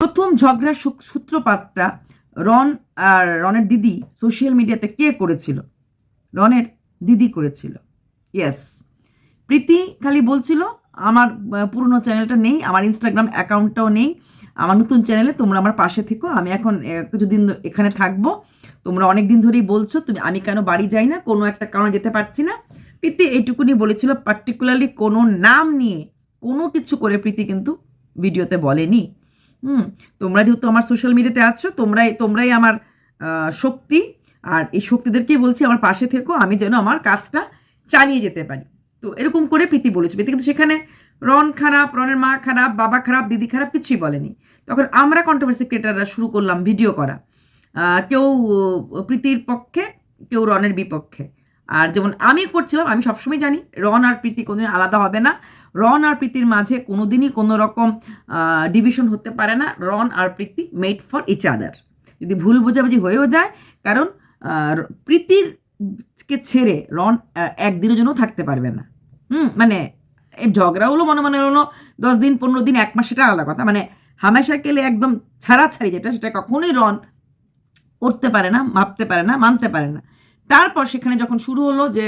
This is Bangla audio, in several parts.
প্রথম ঝগড়ার সূত্রপাতটা রন আর রনের দিদি সোশ্যাল মিডিয়াতে কে করেছিল? রনের দিদি করেছিল। ইয়েস প্রীতি খালি বলছিল, আমার পুরনো চ্যানেলটা নেই, আমার ইনস্টাগ্রাম অ্যাকাউন্টটাও নেই, আমার নতুন চ্যানেলে তোমরা আমার পাশে থেকো, আমি এখন কিছুদিন এখানে থাকব, তোমরা অনেক দিন ধরেই বলছো, তুমি, আমি কেন বাড়ি যাই না, কোনো একটা কারণে যেতে পারছি না। প্রীতি এইটুকুনি বলেছিল পার্টিকুলারলি কোনো নাম নিয়ে কোনো কিছু করে প্রীতি কিন্তু ভিডিওতে বলেনি। হুম, তোমরা যেহেতু আমার সোশ্যাল মিডিয়াতে আছো, তোমরাই তোমরাই আমার শক্তি। আর এই শক্তিদেরকেই বলছি, আমার পাশে থেকো, আমি যেন আমার কাজটা চালিয়ে যেতে পারি। তো এরকম করে প্রীতি বলেছে। প্রীতি কিন্তু সেখানে রন খারাপ, রনের মা খারাপ, বাবা খারাপ, দিদি খারাপ, কিছুই বলেনি। তখন আমরা কন্ট্রোভার্সি ক্রিয়েটাররা শুরু করলাম ভিডিও করা। কেউ প্রীতির পক্ষে, কেউ রনের বিপক্ষে। আর যেমন আমি করছিলাম, আমি সবসময় জানি, রন আর প্রীতি কোনোদিন আলাদা হবে না। রন আর প্রীতির মাঝে কোনোদিনই কোনো রকম ডিভিশন হতে পারে না। Ron R Priti made for each other যদি ভুল বোঝাবুঝি হয়েও যায়, কারণ প্রীতির কে ছেড়ে রন একদিনের জন্য থাকতে পারবে না। হুম মানে ঝগড়া হলো, মনে মনে হলো, দশ দিন, পনেরো দিন, এক মাস সেটা আলাদা কথা। মানে হামেশা কেলে একদম ছাড়াছাড়ি যেটা, সেটা কখনোই রন করতে পারে না, মাপতে পারে না, মানতে পারে না। তারপর সেখানে যখন শুরু হলো যে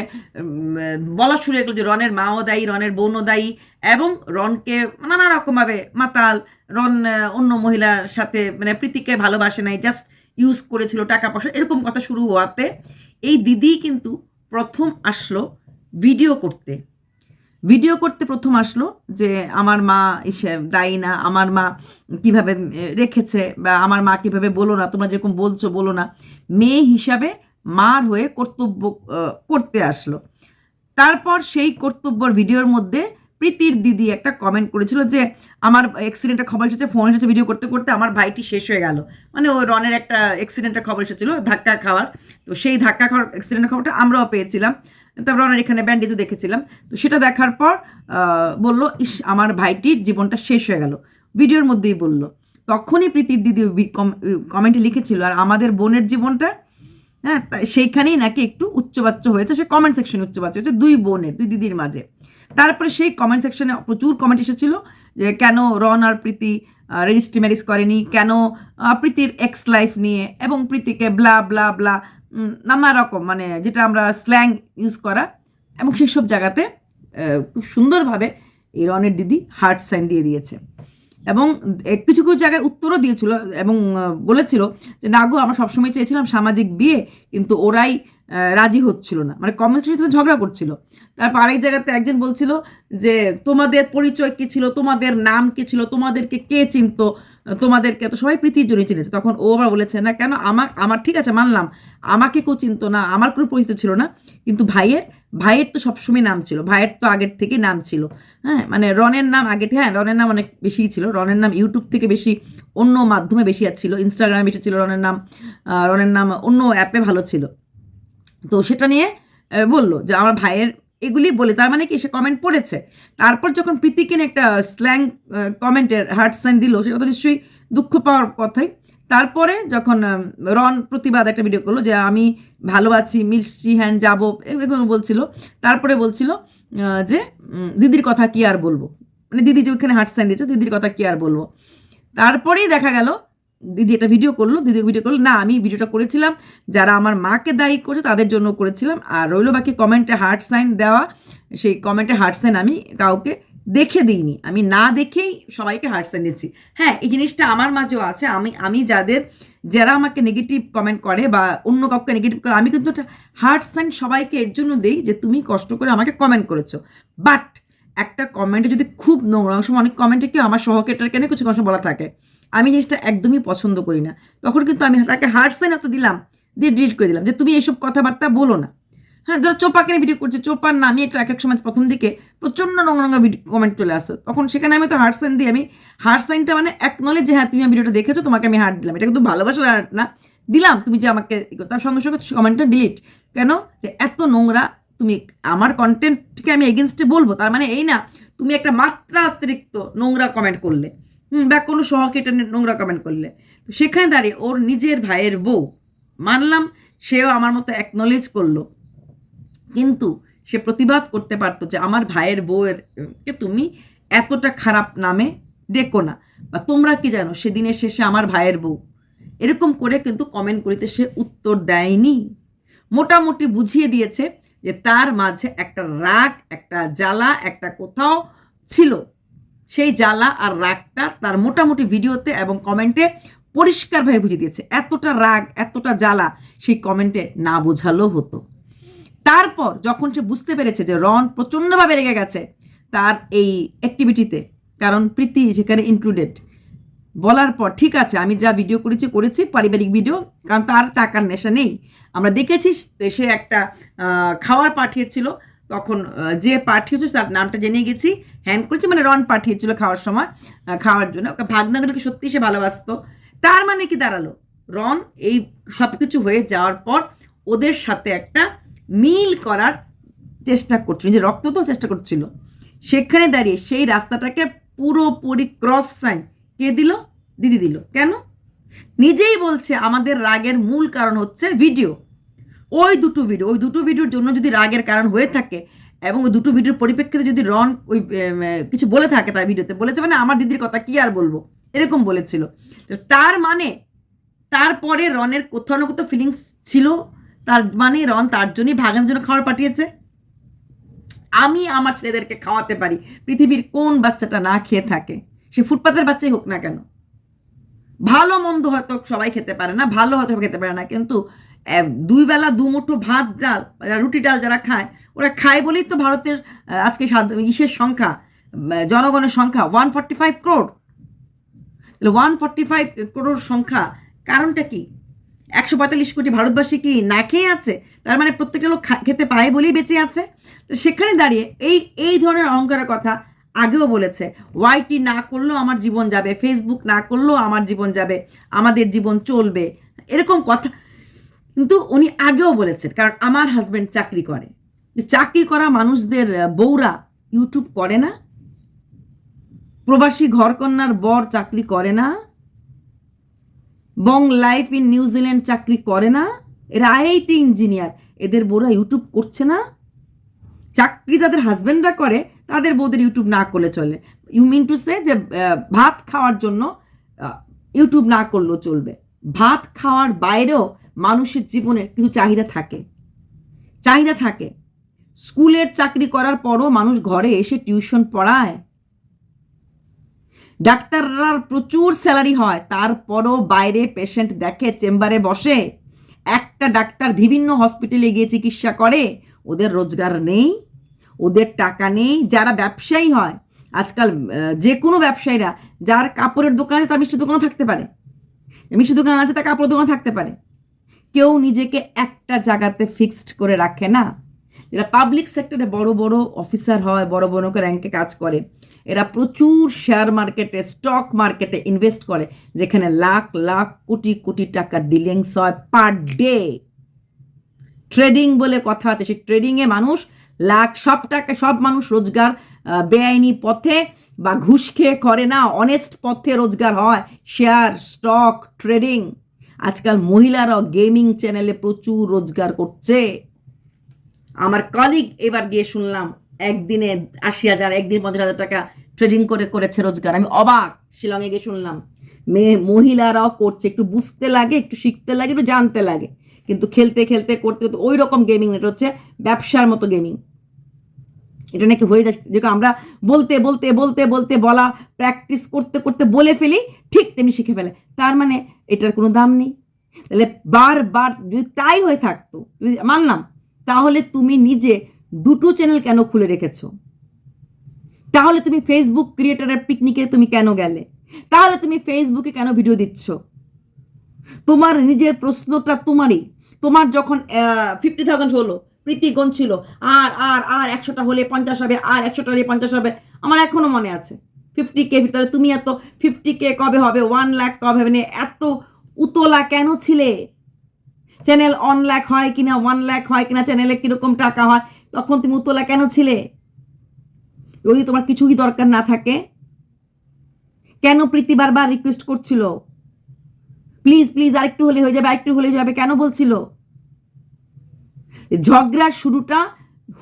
বলা শুরু হয়ে গেলো যে রনের মাও দায়ী, রনের বোনও দায়ী এবং রনকে নানা রকমভাবে মাতাল, রন অন্য মহিলার সাথে মানে প্রীতিকে ভালোবাসে নাই জাস্ট ইউজ করেছিল টাকা পয়সা, এরকম কথা শুরু হওয়াতে এই দিদি কিন্তু প্রথম আসলো ভিডিও করতে। ভিডিও করতে প্রথম আসলো যে, আমার মা এসে দায়ী না, আমার মা কীভাবে রেখেছে বা আমার মা কীভাবে বলো না, তোমরা যেরকম বলছো বলো না। মেয়ে হিসাবে মার হয়ে কর্তব্য করতে আসলো। তারপর সেই কর্তব্যর ভিডিওর মধ্যে প্রীতির দিদি একটা কমেন্ট করেছিল যে, আমার অ্যাক্সিডেন্টের খবর এসেছে ফোন এসেছে ভিডিও করতে করতে আমার ভাইটি শেষ হয়ে গেল। মানে ও রনের একটা অ্যাক্সিডেন্টের খবর এসেছিল, ধাক্কা খাওয়ার। তো সেই ধাক্কা খাওয়ার অ্যাক্সিডেন্টের খবরটা আমরাও পেয়েছিলাম। তারপর রনের এখানে ব্যান্ডেজও দেখেছিলাম। তো সেটা দেখার পর বলল, ইস, আমার ভাইটির জীবনটা শেষ হয়ে গেল। ভিডিওর মধ্যেই বলল। তখনই প্রীতির দিদি কমেন্টে লিখেছিল, আর আমাদের বোনের জীবনটা হ্যাঁ সেইখানেই নাকি একটু উচ্চবাচ্য হয়েছে, সে কমেন্ট সেকশনে উচ্চবাচ্য হয়েছে, দুই বোনের, দুই দিদির মাঝে। তারপরে সেই কমেন্ট সেকশনে প্রচুর কমেন্ট এসেছিল যে কেন রন আর প্রীতি রেজিস্ট্রি ম্যারেজ করেনি, কেন প্রীতির এক্স লাইফ নিয়ে এবং প্রীতিকে ব্লা ব্লা ব্লা নানা রকম মানে যেটা আমরা স্ল্যাং ইউজ করা এবং সেসব জায়গাতে খুব সুন্দরভাবে এই রনের দিদি হার্ট সাইন দিয়ে দিয়েছে। এবং কিছু কিছু জায়গায় উত্তরও দিয়েছিল এবং বলেছিল যে, না গো, আমরা সবসময় চেয়েছিলাম সামাজিক বিয়ে, কিন্তু ওরাই রাজি হচ্ছিল না। মানে কমিউনিটির সাথে ঝগড়া করছিল। তারপর আরেক জায়গাতে একজন বলছিল যে, তোমাদের পরিচয় কী ছিল? তোমাদের নাম কী ছিল? তোমাদেরকে কে চিনত? তোমাদেরকে তো সবাই প্রীতির জন্য চিনেছে। তখন ও আবার বলেছে, না, কেন? আমার আমার ঠিক আছে, মানলাম। আমাকে কেউ চিনতো না, আমার কোনো পরিচিত ছিল না, কিন্তু ভাইয়ের ভাইয়ের তো সবসময় নাম ছিল, ভাইয়ের তো আগের থেকে নাম ছিল। হ্যাঁ মানে রনের নাম আগে থেকে হ্যাঁ রনের নাম অনেক বেশিই ছিল, রনের নাম ইউটিউব থেকে বেশি অন্য মাধ্যমে বেশি ছিল ইনস্টাগ্রামে বেশি ছিল রনের নাম রনের নাম অন্য অ্যাপে ভালো ছিল। তো সেটা নিয়ে বলল যে আমার ভাইয়ের এগুলি বলে, তার মানে কি, সে কমেন্ট পড়েছে। তারপর যখন প্রীতিকে নিয়ে একটা স্ল্যাং কমেন্টের হার্ট সাইন দিল, সেটা তো নিশ্চয়ই দুঃখ পাওয়ার কথাই। তারপরে যখন রন প্রতিবাদ একটা ভিডিও করল যে আমি ভালো আছি, মিষ্টি হ্যান যাব এগুলো বলছিল। তারপরে বলছিল যে দিদির কথা কি আর বলব? মানে দিদি যে ওইখানে হার্ট সাইন দিয়েছে, দিদির কথা কি আর বলব? তারপরেই দেখা গেল, দিদি একটা ভিডিও করল, দিদি ভিডিও করল, না, আমি ভিডিওটা করেছিলাম, যারা আমার মাকে দায়ী করেছে তাদের জন্য করেছিলাম, আর রইল বাকি কমেন্টে হার্ট সাইন দেওয়া, সেই কমেন্টে হার্ট সাইন আমি কাউকে দেখে দিইনি। আমি না দেখেই সবাইকে হার্ট সাইন দিচ্ছি হ্যাঁ এই জিনিসটা আমার মাঝেও আছে। আমি আমি যাদের, যারা আমাকে নেগেটিভ কমেন্ট করে বা অন্য কাউকে নেগেটিভ করে, আমি কিন্তু একটা হার্ট সাইন সবাইকে এর জন্য দিই যে তুমি কষ্ট করে আমাকে কমেন্ট করেছ। বাট একটা কমেন্টে যদি খুব নোংরা সময় অনেক কমেন্টে কি আমার সহকেটার কেন কিছু কথা বলা থাকে? আমি জিনিসটা একদমই পছন্দ করি না। তখন কিন্তু আমি তাকে হার্ট সাইন অত দিলাম, দিয়ে ডিলিট করে দিলাম যে তুমি এইসব কথাবার্তা বলো না। হ্যাঁ ধরো চোপাকে নিয়ে ভিডিও করছে, চোপার নামে একটা এক এক সময় প্রথম দিকে প্রচণ্ড নোংরা নোংরা ভিডিও কমেন্ট চলে আসে। তখন সেখানে আমি তো হার্ট সাইন দিই আমি হার্ট সাইনটা মানে একনলেজ যে হ্যাঁ তুমি ভিডিওটা দেখেছ, তোমাকে আমি হার্ট দিলাম। এটা কিন্তু ভালোবাসার হার্ট না। দিলাম তুমি যে আমাকে তার সঙ্গে সঙ্গে কমেন্টটা ডিলিট কেন? যে এত নোংরা তুমি, আমার কন্টেন্টকে আমি এগেনস্টে বলব? তার মানে এই না, তুমি একটা মাত্রা অতিরিক্ত নোংরা কমেন্ট করলে। হুম, বা কোনো সহকেটা নোংরা কমেন্ট করলে। তো সেখানে দাঁড়িয়ে ওর নিজের ভাইয়ের বউ, মানলাম, সেও আমার মতো অ্যাকনলেজ করল। কিন্তু সে প্রতিবাদ করতে পারতো যে আমার ভাইয়ের বউয়ের, কে তুমি এতটা খারাপ নামে ডেকো না। বা তোমরা কি জানো সেদিনের শেষে আমার ভাইয়ের বউ। এরকম করে কিন্তু কমেন্ট করিতে সে উত্তর দেয়নি। মোটামুটি বুঝিয়ে দিয়েছে যে তার মাঝে একটা রাগ, একটা জ্বালা, একটা কোথাও ছিল। সেই জ্বালা আর রাগটা তার মোটামুটি ভিডিওতে এবং কমেন্টে পরিষ্কারভাবে বুঝিয়ে দিয়েছে। এতটা রাগ, এতটা জ্বালা সেই কমেন্টে না বোঝালো হতো। তারপর যখন সে বুঝতে পেরেছে যে রন প্রচণ্ডভাবে রেগে গেছে, তার এই অ্যাক্টিভিটিতে কারণ প্রীতি সেখানে ইনক্লুডেড বলার পর, ঠিক আছে, আমি যা ভিডিও করেছি করেছি, পারিবারিক ভিডিও কারণ তার টাকার নেশা নেই। আমরা দেখেছি সে একটা খাওয়ার পাঠিয়েছিল, তখন যে পাঠিয়েছে তার নামটা জেনে গেছি হ্যান্ড করেছে মানে রন পাঠিয়েছিল খাওয়ার সময় খাওয়ার জন্য। ওকে ভাগনাগুলোকে সত্যি সে ভালোবাসতো। তার মানে কি দাঁড়াল? রন এই সব কিছু হয়ে যাওয়ার পর, ওদের সাথে একটা মিল করার চেষ্টা করছিল, যে রক্ত তো চেষ্টা করছিল। সেখানে দাঁড়িয়ে সেই রাস্তাটাকে পুরোপুরি ক্রস সাইন কে দিল? দিদি দিল। কেন? নিজেই বলছে, আমাদের রাগের মূল কারণ হচ্ছে ভিডিও ওই দুটো ভিডিও ওই দুটো ভিডিওর জন্য যদি রাগের কারণ হয়ে থাকে এবং ওই দুটো ভিডিওর পরিপ্রেক্ষিতে যদি রন ওই কিছু বলে থাকে তার ভিডিওতে বলেছে মানে আমার দিদির কথা কি আর বলব? এরকম বলেছিল। তার মানে তারপরে রনের কোথাও না কোথাও ফিলিংস ছিল তার মানে রন তার জন্যই ভাগানোর জন্য খাবার পাঠিয়েছে। আমি আমার ছেলেদেরকে খাওয়াতে পারি, পৃথিবীর কোন বাচ্চাটা না খেয়ে থাকে, সে ফুটপাতের বাচ্চাই হোক না কেন। ভালো মন্দ হয়তো সবাই খেতে পারে না, ভালো হয়তো খেতে পারে না, কিন্তু দুই বেলা দু মুঠো ভাত, ডাল, যারা রুটি ডাল যারা খায়, ওরা খায় বলেই তো ভারতের আজকে ইসের সংখ্যা জনগণের সংখ্যা one forty five crore one forty five crore সংখ্যা, কারণটা কি? একশো পঁয়তাল্লিশ কোটি ভারতবাসী কি না খেয়ে আছে? তার মানে প্রত্যেকটা লোক খেতে পায় বলেই বেঁচে আছে। তো সেখানে দাঁড়িয়ে এই এই ধরনের অহংকারের কথা আগেও বলেছে। ওয়াইটি না করলেও আমার জীবন যাবে ফেসবুক না করলেও আমার জীবন যাবে, আমাদের জীবন চলবে। এরকম কথা। কিন্তু উনি আগেও বলেছেন, কারণ আমার হাজব্যান্ড চাকরি করে। চাকরি করা মানুষদের বউরা ইউটিউব করে না, প্রবাসী ঘরকন্যার বর চাকরি করে না বং লাইফ ইন নিউজিল্যান্ড চাকরি করে না। এরা আইআইটি ইঞ্জিনিয়ার। এদের বোরা ইউটিউব করছে না। চাকরি যাদের হাজব্যান্ডরা করে, তাদের বউদের ইউটিউব না করলে চলে। ইউ মিন টু সে যে ভাত খাওয়ার জন্য ইউটিউব না করলেও চলবে। ভাত খাওয়ার বাইরেও মানুষের জীবনে কিছু চাহিদা থাকে। চাহিদা থাকে। স্কুলের চাকরি করার পরও মানুষ ঘরে এসে টিউশন পড়ায়। ডাক্তাররা প্রচুর স্যালারি হয়, তারপরও বাইরে পেশেন্ট দেখে চেম্বারে বসে। একটা ডাক্তার বিভিন্ন হসপিটালে গিয়ে চিকিৎসা করে, ওদের রোজগার নেই, ওদের টাকা নেই, যারা ব্যবসায়ী হয়, আজকাল যে কোনো ব্যবসায়ীরা, যার কাপড়ের দোকান আছে তার মিষ্টি দোকানও থাকতে পারে। মিষ্টি দোকান আছে, তার কাপড়ের দোকান থাকতে পারে। কেউ নিজেকে একটা জায়গাতে ফিক্সড করে রাখে না। যারা পাবলিক সেক্টরে বড় বড় অফিসার হয়, বড় বড় র্যাঙ্কে কাজ করে এরা প্রচুর শেয়ার মার্কেটে স্টক মার্কেটে ইনভেস্ট করে, যেখানে লাখ লাখ, কোটি কোটি টাকা ডিলিংস হয় পার ডে ট্রেডিং বলে কথা আছে, সেই ট্রেডিংয়ে মানুষ লাখ, সব টাকা, সব মানুষ রোজগার বেআইনি পথে বা ঘুষ খেয়ে করে না অনেস্ট পথে রোজগার হয় শেয়ার স্টক ট্রেডিং আজকাল মহিলারাও গেমিং চ্যানেলে প্রচুর রোজগার করছে। আমার কলিগ এবার গিয়ে শুনলাম একদিনে আশি হাজার, একদিন পঞ্চাশ হাজার টাকা ট্রেডিং করে করেছে রোজগার। আমি অবাক, শিলংয়ে গিয়ে শুনলাম। মেয়ে, মহিলারাও করছে, একটু বুঝতে লাগে, একটু শিখতে লাগে, একটু জানতে লাগে। কিন্তু খেলতে খেলতে, করতে করতে ওই রকম গেমিং এটা হচ্ছে ব্যবসার মতো গেমিং এটা নাকি হয়ে যাচ্ছে, যেটা আমরা বলতে বলতে বলতে বলতে, বলা প্র্যাকটিস করতে করতে বলে ফেলি, ঠিক তেমনি শিখে ফেলে। তার মানে এটার কোনো দাম নেই। তাহলে বারবার যদি তাই হয়ে থাকতো, যদি মানলাম, তাহলে তুমি নিজে দুটো চ্যানেল কেন খুলে রেখেছো? তাহলে তুমি ফেসবুক ক্রিয়েটারের পিকনিকে তুমি কেন গেলে? তাহলে তুমি ফেসবুকে কেন ভিডিও দিচ্ছ? তোমার নিজের প্রশ্নটা তোমারই। তোমার যখন ফিফটি থাউজেন্ড হলো, প্রীতি ছিল আর আর আর একশোটা হলে পঞ্চাশ হবে, আর একশোটা হলে পঞ্চাশ হবে, আমার এখনও মনে আছে। ফিফটি কে তাহলে তুমি এত ফিফটি কে কবে হবে ওয়ান লাখ কবে হবে মানে এত উতলা কেন ছিলে? চ্যানেল অন লাখ হয় কিনা ওয়ান লাখ হয় কিনা চ্যানেলে কীরকম টাকা হয় তখন তুমি উতলা কেন ছিলে? যদি তোমার কিছুই দরকার না থাকে? কেন প্রীতি বারবার রিকোয়েস্ট করছিল? প্লিজ প্লিজ আরেকটু হলে হয়ে যাবে, আরেকটু হলে যাবে, কেন বলছিল? ঝগড়ার শুরুটা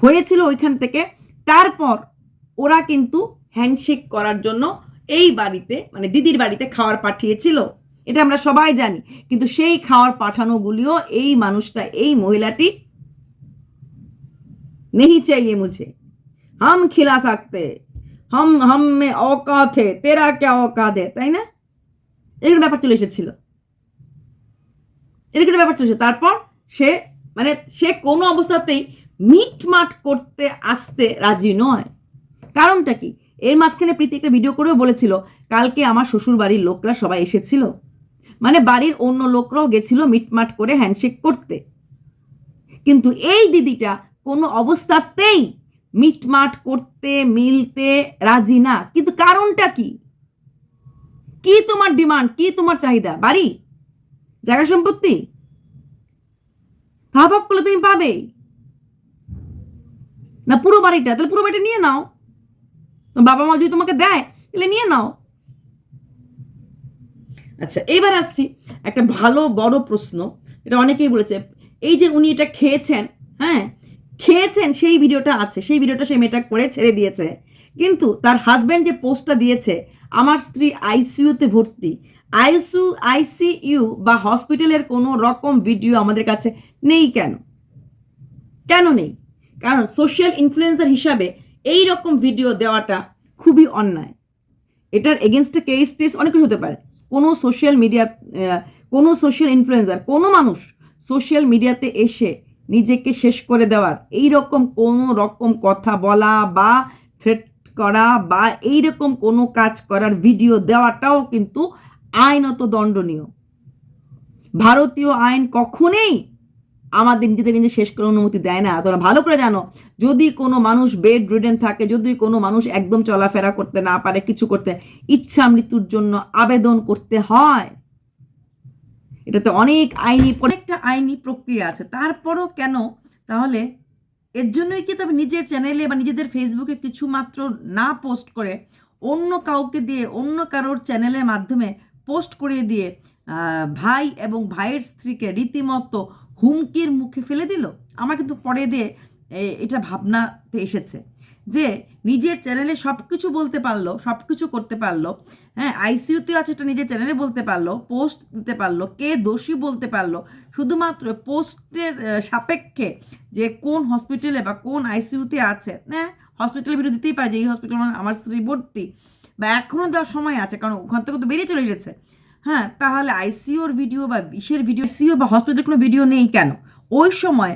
হয়েছিল ওইখান থেকে। তারপর ওরা কিন্তু হ্যান্ডশেক করার জন্য এই বাড়িতে মানে দিদির বাড়িতে খাওয়ার পাঠিয়েছিল। এটা আমরা সবাই জানি। কিন্তু সেই খাওয়ার পাঠানোগুলিও এই মানুষটা, এই মহিলাটি नहीं चाहिए मुझे हम खिला सकते हम हम में औकात है तेरा क्या औकात है তাই না এরকম ব্যাপার চলে এসেছিল এরকম ব্যাপার চলে এসেছে। তারপর সে মানে সে কোনো অবস্থাতেই মিটমাট করতে আসতে রাজি নয় কারণটা কি এর মাঝখানে প্রীতি একটা ভিডিও করেও বলেছিল কালকে আমার শ্বশুর বাড়ির লোকরা সবাই এসেছিল মানে বাড়ির অন্য লোকরাও গেছিল মিটমাট করে হ্যান্ডশেক করতে কিন্তু এই দিদিটা কোনো অবস্থাতেই মিটমাট করতে, মিলতে রাজি না। কিন্তু কারণটা কি? কি তোমার ডিমান্ড? কি তোমার চাহিদা? বাড়ি? জায়গা সম্পত্তি? হাফ হাফ করলে তুমি পাবে? না পুরো বাড়িটা? তাহলে পুরো বাড়িটা নিয়ে নাও। বাবা মা যদি তোমাকে দেয়, তাহলে নিয়ে নাও। আচ্ছা এবার আসছি একটা ভালো, বড় প্রশ্ন। এটা অনেকেই বলেছে, এই যে উনি এটা খেয়েছেন হ্যাঁ? খেয়েছেন, সেই ভিডিওটা আছে, সেই ভিডিওটা সে মেয়েটা করে ছেড়ে দিয়েছে। কিন্তু তার হাজব্যান্ড যে পোস্টটা দিয়েছে, আমার স্ত্রী আইসিইউতে ভর্তি। আইসিউ আইসিইউ বা হসপিটালের কোনো রকম ভিডিও আমাদের কাছে নেই কেন? কেন নেই? কারণ সোশ্যাল ইনফ্লুয়েন্সার হিসাবে এই রকম ভিডিও দেওয়াটা খুবই অন্যায়। এটার এগেনস্টে কেস টেস অনেক কিছু হতে পারে। কোনো সোশ্যাল মিডিয়া কোনো সোশ্যাল ইনফ্লুয়েন্সার কোনো মানুষ সোশ্যাল মিডিয়াতে এসে নিজেকে শেষ করে দেওয়ার। এই রকম কোনো রকম কথা বলা বা থ্রেট করা বা এই রকম কোনো কাজ করার ভিডিও দেওয়াটাও কিন্তু আইনত দণ্ডনীয়। ভারতীয় আইন কখনোই আমাদের নিজেদের নিজে শেষ করার অনুমতি দেয় না। তোমরা ভালো করে জানো, যদি কোনো মানুষ বেড রিডেন থাকে, যদি কোনো মানুষ একদম চলাফেরা করতে না পারে, কিছু করতে, ইচ্ছা মৃত্যুর জন্য আবেদন করতে হয় এটাতে অনেক আইনি অনেকটা আইনি প্রক্রিয়া আছে। তারপরও কেন? তাহলে এর জন্যই কি তবে নিজের চ্যানেলে বা নিজেদের ফেসবুকে কিছু মাত্র না পোস্ট করে অন্য কাউকে দিয়ে অন্য কারোর চ্যানেলের মাধ্যমে পোস্ট করিয়ে দিয়ে ভাই এবং ভাইয়ের স্ত্রীকে রীতিমতো হুমকির মুখে ফেলে দিল? আমার কিন্তু পরে দিয়ে এটা ভাবনাতে এসেছে। যে নিজের চ্যানেলে সব কিছু বলতে পারল সব কিছু করতে পারল হ্যাঁ আইসিইউতে আছে এটা নিজের চ্যানেলে বলতে পারল পোস্ট দিতে পারল, কে দোষী বলতে পারল, শুধুমাত্র পোস্টের সাপেক্ষে যে কোন হসপিটালে বা কোন আইসিইউতে আছে হ্যাঁ হসপিটালে ভিডিও দিতেই পারে যে এই হসপিটাল আমার স্ত্রী ভর্তি বা এখনও দেওয়ার সময় আছে, কারণ ওখান থেকে তো বেরিয়ে চলে এসেছে হ্যাঁ তাহলে আইসিওর ভিডিও বা বিশের ভিডিও সিও বা হসপিটালের কোনো ভিডিও নেই কেন? ওই সময়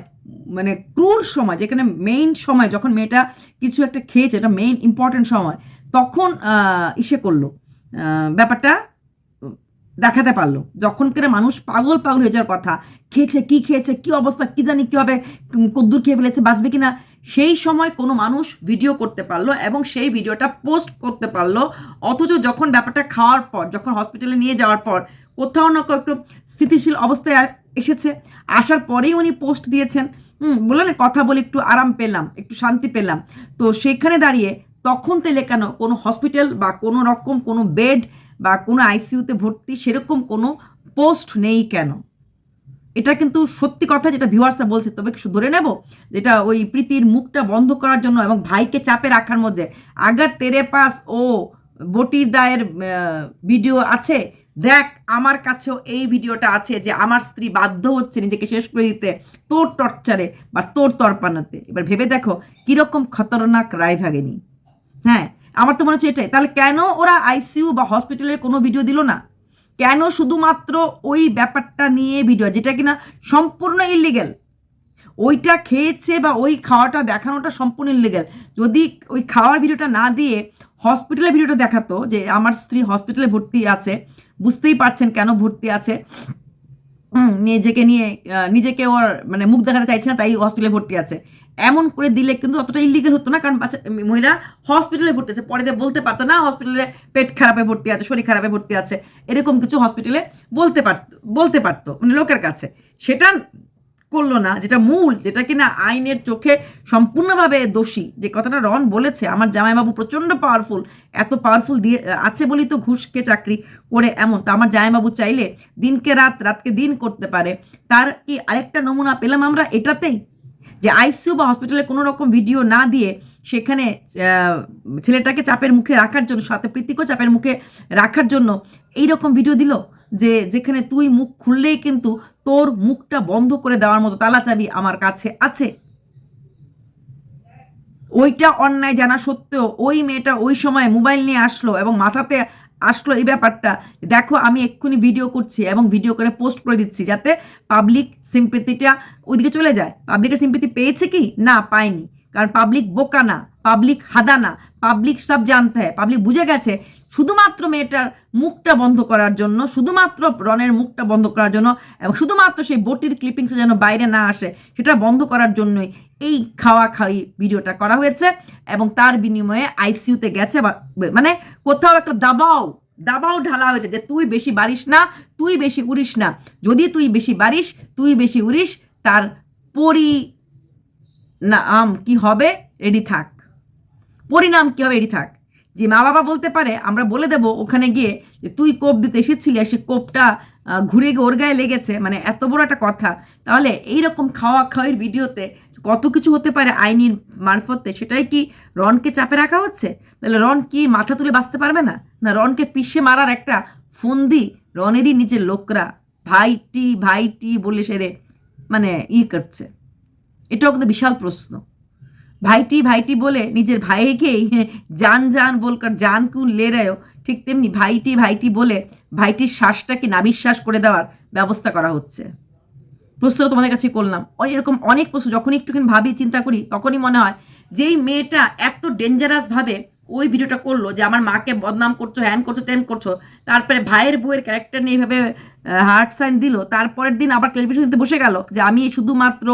মানে ক্রুর সময়, যেখানে মেইন সময়, যখন মেয়েটা কিছু একটা খেয়েছে, এটা মেইন ইম্পর্টেন্ট সময়, তখন ইসে করল। ব্যাপারটা দেখাতে পারল। যখন করে মানুষ পাগল পাগল হয়ে যাওয়ার কথা, খেয়েছে, কি খেয়েছে, কি অবস্থা, কি জানি কি হবে, কদ্দুর খেয়ে ফেলেছে, বাঁচবে কিনা, সেই সময় কোনো মানুষ ভিডিও করতে পারল এবং সেই ভিডিওটা পোস্ট করতে পারল। অথচ যখন ব্যাপারটা খাওয়ার পর, যখন হসপিটালে নিয়ে যাওয়ার পর, কোথাও না কোথাও একটু স্থিতিশীল অবস্থায় এসেছে। আসার পরেই উনি পোস্ট দিয়েছেন। হুম বললেন না, কথা বলে একটু আরাম পেলাম একটু শান্তি পেলাম। তো সেখানে দাঁড়িয়ে তখন তেলে কেন কোনো হসপিটাল বা কোনো রকম কোনো বেড বা কোনো আইসিইউতে ভর্তি সেরকম কোনো পোস্ট নেই কেন? এটা কিন্তু সত্যি কথা যেটা ভিউয়ার্সরা বলছে তবে কি ধরে নেব যেটা ওই প্রীতির মুখটা বন্ধ করার জন্য এবং ভাইকে চাপে রাখার মধ্যে। আগার তেরে পাস ও বটির দায়ের ভিডিও আছে দেখ, আমার কাছেও এই ভিডিওটা আছে যে আমার স্ত্রী বাধ্য হচ্ছে নিজেকে শেষ করে দিতে তোর টর্চারে বা তোর তরপানাতে। এবার ভেবে দেখো, কীরকম খতরনাক রায় ভাগেনি। হ্যাঁ আমার তো মনে হচ্ছে এটাই। তাহলে কেন ওরা আইসিইউ বা হসপিটালের কোনো ভিডিও দিল না? কেন শুধুমাত্র ওই ব্যাপারটা নিয়ে ভিডিও? যেটা কিনা সম্পূর্ণ ইলিগেল ওইটা খেয়েছে বা ওই খাওয়াটা দেখানোটা সম্পূর্ণ ইলিগেল যদি ওই খাওয়ার ভিডিওটা না দিয়ে হসপিটালের ভিডিওটা দেখাতো যে আমার স্ত্রী হসপিটালে ভর্তি আছে বুঝতেই পারছেন কেন ভর্তি আছে। নিজেকে নিয়ে নিজেকে ওর মানে মুখ দেখাতে চাইছে না, তাই হসপিটালে ভর্তি আছে। এমন করে দিলে কিন্তু অতটা ইলিগেল হতো না, কারণ বাচ্চা মহিলা হসপিটালে ভর্তি আছে। পরে বলতে পারতো না হসপিটালে পেট খারাপে ভর্তি আছে, শরীর খারাপে ভর্তি আছে, এরকম কিছু হসপিটালে বলতে পারত, বলতে পারতো মানে লোকের কাছে। সেটা করল না, যেটা মূল, যেটা কিনা আইনের চোখে সম্পূর্ণভাবে দোষী। যে কথাটা রন বলেছে, আমার জামাইবাবু প্রচণ্ড পাওয়ারফুল এত পাওয়ারফুল দিয়ে, আছে বলেই তো ঘুষকে চাকরি করে এমন। তো আমার জামাইবাবু চাইলে দিনকে রাত, রাতকে দিন করতে পারে। তার কি আরেকটা নমুনা পেলাম আমরা এটাতেই? যে আইসিইউ বা হসপিটালে কোনো রকম ভিডিও না দিয়ে সেখানে ছেলেটাকে চাপের মুখে রাখার জন্য, সাথে প্রীতিকও চাপের মুখে রাখার জন্য এই রকম ভিডিও দিল? যে যেখানে তুই মুখ খুললেই কিন্তু তোর মুখটা বন্ধ করে দেওয়ার মতো তালা চাবি আমার কাছে আছে। ওইটা অন্যায় জানা সত্ত্বেও ওই মেয়েটা ওই সময় মোবাইল নিয়ে আসলো এবং মাথাতে আসলো এই ব্যাপারটা। দেখো, আমি এক্ষুনি ভিডিও করছি এবং ভিডিও করে পোস্ট করে দিচ্ছি যাতে পাবলিক সিম্পেথিটা ওইদিকে চলে যায়। পাবলিকের সিম্পেথি পেয়েছে কি? না, পায়নি। কারণ পাবলিক বোকা না পাবলিক হাদা না পাবলিক সব জানতে হয়। পাবলিক বুঝে গেছে শুধুমাত্র মেয়েটার মুখটা বন্ধ করার জন্য, শুধুমাত্র রনের মুখটা বন্ধ করার জন্য, এবং শুধুমাত্র সেই বটির ক্লিপিংসে যেন বাইরে না আসে, সেটা বন্ধ করার জন্যই এই খাওয়া খাওয়ি ভিডিওটা করা হয়েছে। এবং তার বিনিময়ে আইসিইউতে গেছে মানে কোথাও একটা দাবাও দাবাও ঢালা হয়েছে যে তুই বেশি বাড়িস না, তুই বেশি উড়িস না। যদি তুই বেশি বাড়িস, তুই বেশি উড়িস, তার পরি না আম কি হবে? রেডি থাক। পরিণাম কী হবে? রেডি থাক। যে মা বাবা বলতে পারে, আমরা বলে দেব ওখানে গিয়ে যে তুই কোপ দিতে এসেছিলি আর সে কোপটা ঘুরে গিয়ে ওর গায়ে লেগেছে মানে এত বড় একটা কথা। তাহলে এইরকম খাওয়া খাওয়ির ভিডিওতে কত কিছু হতে পারে আইনির মারফতে, সেটাই কি রনকে চাপে রাখা হচ্ছে? তাহলে রন কি মাথা তুলে বাঁচতে পারবে না? না, রনকে পিষে মারার একটা ফন্দি রনেরই নিজের লোকরা, ভাইটি ভাইটি বলে সেরে মানে ই করছে। এটাও কিন্তু বিশাল প্রশ্ন। ভাইটি ভাইটি বলে নিজের ভাইকেই জান জান বলকার জান কুন লে রেও। ঠিক তেমনি ভাইটি ভাইটি বলে ভাইটির শ্বাসটাকে নাবিশ্বাস করে দেওয়ার ব্যবস্থা করা হচ্ছে। প্রশ্নটা তোমাদের কাছে করলাম। এরকম অনেক প্রশ্ন যখনই একটুখানি ভাবি, চিন্তা করি, তখনই মনে হয় যেই মেয়েটা এত ডেঞ্জারাস ভাবে ওই ভিডিওটা করল যে আমার মাকে বদনাম করছ হ্যান করছ, ত্যান করছ, তারপরে ভাইয়ের বউয়ের ক্যারেক্টার নিয়ে এইভাবে হার্ট সাইন দিল, তারপরের দিন আবার টেলিভিশন দিতে বসে গেল যে আমি শুধুমাত্র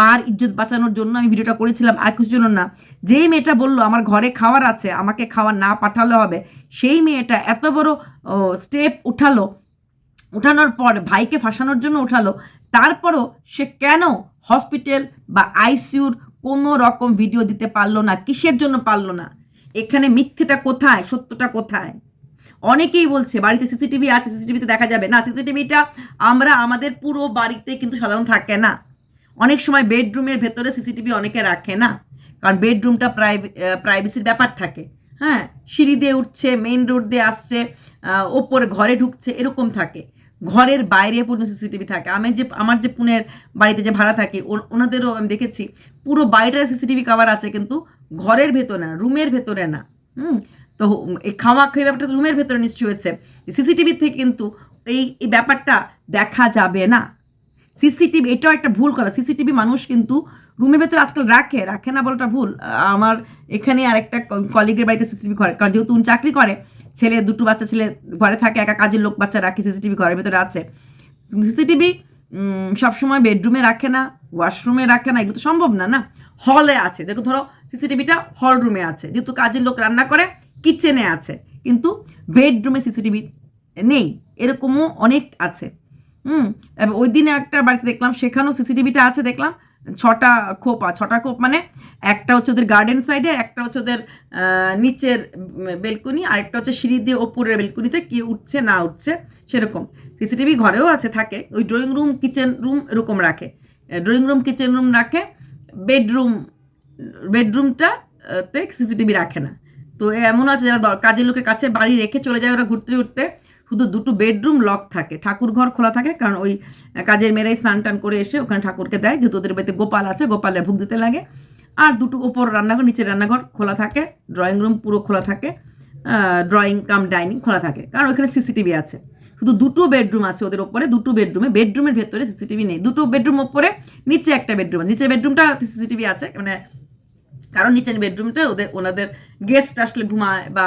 মার ইজ্জত বাঁচানোর জন্য আমি ভিডিওটা করেছিলাম, আর কিছু জন্য না। যেই মেয়েটা বলল, আমার ঘরে খাওয়ার আছে, আমাকে খাওয়ার না পাঠালে হবে। সেই মেয়েটা এত বড় স্টেপ উঠালো, উঠানোর পর ভাইকে ফাঁসানোর জন্য উঠালো, তারপরও সে কেন হসপিটাল বা আইসিউর কোনো রকম ভিডিও দিতে পারল না, কিসের জন্য পারল না? এখানে মিথ্যেটা কোথায়? সত্যটা কোথায়? অনেকেই বলছে, বাড়িতে সিসিটিভি আছে সিসিটিভিতে দেখা যাবে। না সিসিটিভিটা আমরা আমাদের পুরো বাড়িতে কিন্তু সাধারণ থাকে না। অনেক সময় বেডরুমের ভেতরে সিসিটিভি অনেকে রাখে না। কারণ বেডরুমটা প্রাইভেসির ব্যাপার থাকে। হ্যাঁ সিঁড়ি দিয়ে উঠছে মেইন রোড দিয়ে আসছে ওপরে ঘরে ঢুকছে, এরকম থাকে। ঘরের বাইরে পর্যন্ত সিসিটিভি থাকে। আমি যে, আমার যে পুনের বাড়িতে যে ভাড়া থাকি ওনাদেরও আমি দেখেছি, পুরো বাইরের সিসিটিভি কাভার আছে কিন্তু ঘরের ভেতরে না রুমের ভেতরে না। হুম তো এই খাওয়া খাওয়া ব্যাপারটা রুমের ভেতরে নিশ্চয়ই হয়েছে। সিসিটিভি থেকে কিন্তু এই এই ব্যাপারটা দেখা যাবে না। সিসিটিভি এটাও একটা ভুল কথা। সিসিটিভি মানুষ কিন্তু রুমের ভেতরে আজকাল রাখে। রাখে না বলাটা ভুল। আমার এখানে আরেকটা কলিগের বাড়িতে সিসিটিভি করে। কারণ যেহেতু উনি চাকরি করে, ছেলে, দুটো বাচ্চা ছেলে ঘরে থাকে, একা কাজের লোক বাচ্চা রাখে সিসিটিভি ঘরের ভেতরে আছে। সিসিটিভি সবসময় বেডরুমে রাখে না ওয়াশরুমে রাখে না, এগুলো তো সম্ভব না না? হলে আছে। দেখো, ধরো সিসিটিভিটা হল রুমে আছে। যেহেতু কাজের লোক রান্না করে কিচেনে আছে। কিন্তু বেডরুমে সিসিটিভি নেই, এরকমও অনেক আছে। হুম ওই দিনে একটা বাড়িতে দেখলাম, সেখানেও সিসিটিভিটা আছে দেখলাম, ছটা খোপা ছটা খোপ মানে একটা হচ্ছে ওদের গার্ডেন সাইডে, একটা হচ্ছে ওদের নিচের বেলকনি, আরেকটা হচ্ছে সিঁড়ি দিয়ে ওপরের বেলকনিতে কি উঠছে না উঠছে, সেরকম। সিসিটিভি ঘরেও আছে, থাকে। ওই ড্রয়িং রুম, কিচেন রুম এরকম রাখে। ড্রয়িং রুম, কিচেন রুম রাখে। বেডরুম বেডরুমটা তে সিসিটিভি রাখে না। তো এমন আছে যারা কাজের লোকের কাছে বাড়ি রেখে চলে যায় ওরা ঘুরতে ঘুরতে শুধু দুটো বেডরুম লক থাকে, ঠাকুর ঘর খোলা থাকে, কারণ ওই কাজের মেয়েরাই স্নান টান করে এসে ওখানে ঠাকুরকে দেয়, যেহেতু ওদের বাড়িতে গোপাল আছে, গোপালের ভোগ দিতে লাগে। আর দুটো ওপর রান্নাঘর নিচে রান্নাঘর খোলা থাকে ড্রয়িং রুম পুরো খোলা থাকে ড্রয়িং কাম ডাইনিং খোলা থাকে, কারণ ওখানে সিসিটিভি আছে। শুধু দুটো বেডরুম আছে ওদের ওপরে, দুটো বেডরুমে বেডরুমের ভেতরে সিসিটিভি নেই। দুটো বেডরুম ওপরে, নিচে একটা বেডরুম নিচে বেডরুমটা সিসিটিভি আছে মানে কারণ নিচের বেডরুমটা ওদের, ওনাদের গেস্ট আসলে ঘুমায় বা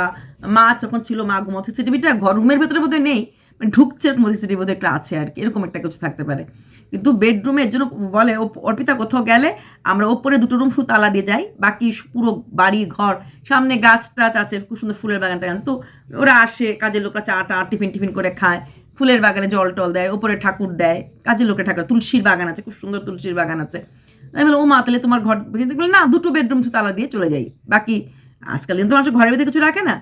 মা যখন ছিল, মা ঘুমাতো সিসিটিভিটা ঘর রুমের ভেতরে বোধহয় নেই মানে ঢুকছে এরকম সিসিটিভি বোধহয় একটা আছে আর কি, এরকম একটা কিছু থাকতে পারে কিন্তু বেডরুমে বেডরুমের জন্য বলে অর্পিতা কোথাও গেলে আমরা ওপরে দুটো রুম শুধু তালা দিয়ে যাই, বাকি পুরো বাড়ি, ঘর, সামনে গাছ টাছ আছে, খুব সুন্দর ফুলের বাগান টাগান। তো ওরা আসে, কাজের লোকরা চা টা, টিফিন টিফিন করে খায়, ফুলের বাগানে জল টল দেয়, ওপরে ঠাকুর দেয়, কাজের লোকের ঠাকুর, তুলসীর বাগান আছে, খুব সুন্দর তুলসীর বাগান আছে আমি বললাম ও মা তাহলে তোমার ঘর দেখবে না, দুটো বেডরুম শুধু তালা দিয়ে চলে যাই। বাকি আজকাল কিন্তু তো মানুষ ঘরের ভিতরে কিছু রাখে না।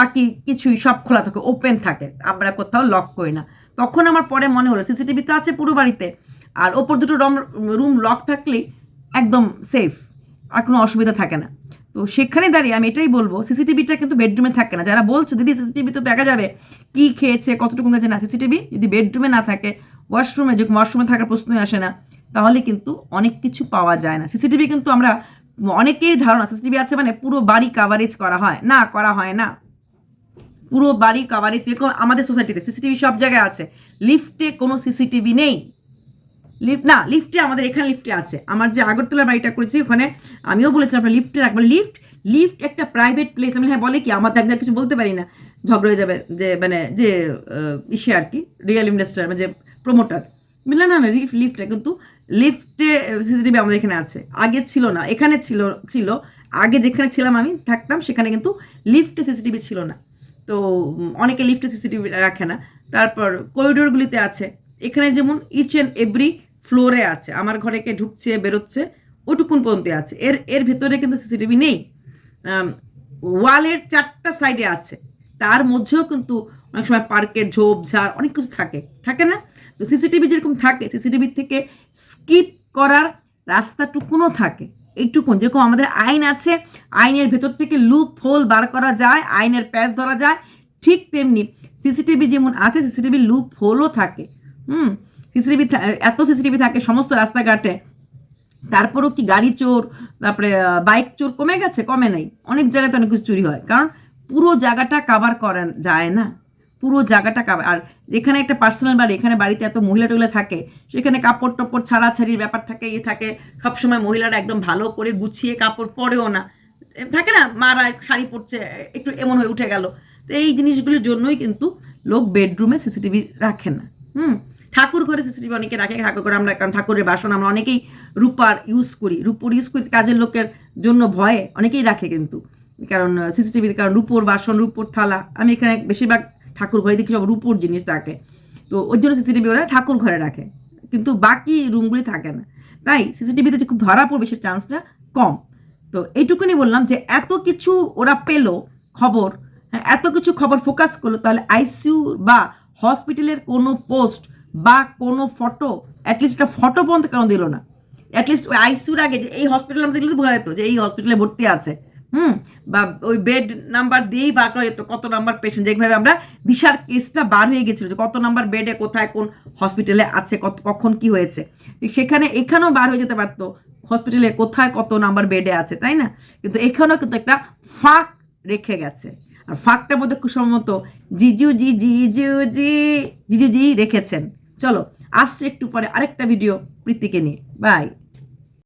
বাকি কিছুই সব খোলা থাকে ওপেন থাকে, আমরা কোথাও লক করি না। তখন আমার পরে মনে হলো সিসিটিভি তো আছে পুরো বাড়িতে, আর ওপর দুটো রুম রুম লক থাকলেই একদম সেফ আর কোনো অসুবিধা থাকে না। তো সেখানে দাঁড়িয়ে আমি এটাই বলব সিসিটিভিটা কিন্তু বেডরুমে থাকে না। যারা বলছো, দিদি সিসিটিভিতে দেখা যাবে, কি খেয়েছে, কতটুকু গেছে? না সিসিটিভি যদি বেডরুমে না থাকে ওয়াশরুমে যে ওয়াশরুমে থাকার প্রশ্নই আসে না। তাহলে কিন্তু অনেক কিছু পাওয়া যায় না। সিসিটিভি কিন্তু আমরা অনেকেরই ধারণা সিসিটিভি আছে মানে পুরো বাড়ি কাভারেজ করা হয়। না, করা হয় না। পুরো বাড়ি কাভারেজ যেরকম আমাদের সোসাইটিতে সিসিটিভি সব জায়গায় আছে। লিফটে কোনো সিসিটিভি নেই। লিফট না লিফটে আমাদের এখানে লিফটে আছে। আমার যে আগরতলা বাড়িটা করেছি, ওখানে আমিও বলেছি আপনার লিফটে রাখব লিফট লিফট একটা প্রাইভেট প্লেস আমি হ্যাঁ বলে কি? আমার তো একদম কিছু বলতে পারি না। ঝগড়া হয়ে যাবে, যে মানে যে ইসে আর কি রিয়েল ইনভেস্টার মানে যে প্রমোটার না না না লিফট লিফটে কিন্তু লিফটে সিসিটিভি আমাদের এখানে আছে। আগে ছিল না, এখানে ছিল ছিল। আগে যেখানে ছিলাম আমি, থাকতাম, সেখানে কিন্তু লিফটে সিসিটিভি ছিল না। তো অনেকে লিফটে সিসিটিভি রাখে না। তারপর করিডোরগুলিতে আছে। এখানে যেমন ইচ অ্যান্ড এভরি ফ্লোরে আছে। আমার ঘরে কে ঢুকছে, বেরোচ্ছে, ওটুকুন পর্যন্ত আছে। এর এর ভেতরে কিন্তু সিসিটিভি নেই। ওয়ালের চারটা সাইডে আছে। তার মধ্যেও কিন্তু অনেক সময় পার্কের ঝোপ ঝাড় অনেক কিছু থাকে। থাকে না? তো সিসিটিভি যেরকম থাকে, সিসিটিভি থেকে স্কিপ করার রাস্তাটুকুনও থাকে। এইটুকুন, যেরকম আমাদের আইন আছে, আইনের ভেতর থেকে লুপ হোল বার করা যায়, আইনের প্যাচ ধরা যায়, ঠিক তেমনি সিসিটিভি যেমন আছে, সিসিটিভি লুপ হোলও থাকে। হুম, সিসিটিভি এত সিসিটিভি থাকে সমস্ত রাস্তাঘাটে। তারপরও কি গাড়ি চোর, তারপরে বাইক চোর কমে গেছে? কমে নাই। অনেক জায়গাতে অনেক কিছু চুরি হয়। কারণ পুরো জায়গাটা কাভার করা যায় না। পুরো জায়গাটা আর যেখানে একটা পার্সোনাল বাড়ি, এখানে বাড়িতে এত মহিলা টহিলা থাকে, সেখানে কাপড় টপড় ছাড়াছাড়ির ব্যাপার থাকে ইয়ে থাকে। সবসময় মহিলারা একদম ভালো করে গুছিয়ে কাপড় পরেও না। থাকে না, মারা শাড়ি পরছে, একটু এমন হয়ে উঠে গেল। তো এই জিনিসগুলির জন্যই কিন্তু লোক বেডরুমে সিসিটিভি রাখে না। হুম? ঠাকুর ঘরে সিসিটিভি অনেকে রাখে, ঠাকুর ঘরে আমরা, কারণ ঠাকুরের বাসন আমরা অনেকেই রূপার ইউজ করি। রূপোর ইউজ করি, কাজের লোকের জন্য ভয়ে অনেকেই রাখে কিন্তু। কারণ সিসিটিভি কারণ, রূপোর বাসন, রূপোর থালা, আমি এখানে বেশিরভাগ ঠাকুর ঘরে দেখি সব রূপোর জিনিস থাকে। তো ওর জন্য সিসিটিভি ওরা ঠাকুর ঘরে রাখে। কিন্তু বাকি রুমগুলি থাকে না। তাই সিসিটিভিতে যে খুব ধরা পড়বে সে চান্সটা কম। তো এইটুকুনি বললাম যে এত কিছু ওরা পেল খবর হ্যাঁ, এত কিছু খবর ফোকাস করল তাহলে আইসিইউ বা হসপিটালের কোনো পোস্ট বা কোনো ফটো অ্যাটলিস্ট একটা ফটো পর্যন্ত কেন দিল না? অ্যাটলিস্ট ওই আইসিউর আগে যে এই হসপিটাল আমাদের দেখলে বোঝা যেত যে এই হসপিটালে ভর্তি আছে। হুম, বা ওই বেড নাম্বার দিয়েই বার করা যেত, কত নাম্বার পেশেন্ট যেভাবে আমরা দিশার কেসটা বার হয়ে গেছিল যে কত নাম্বার বেডে কোথায়, কোন হসপিটালে আছে, কত, কখন কি হয়েছে। সেখানে এখানেও বার হয়ে যেতে পারতো হসপিটালে কোথায় কত নাম্বার বেডে আছে, তাই না? কিন্তু এখানেও কিন্তু একটা ফাঁক রেখে গেছে। আর ফাঁকটার মধ্যে সম্ভবত জিজু, জি জিজু জি জিজু জি রেখেছেন। চলো, আসছে একটু পরে আরেকটা ভিডিও প্রীতিকে নিয়ে। বাই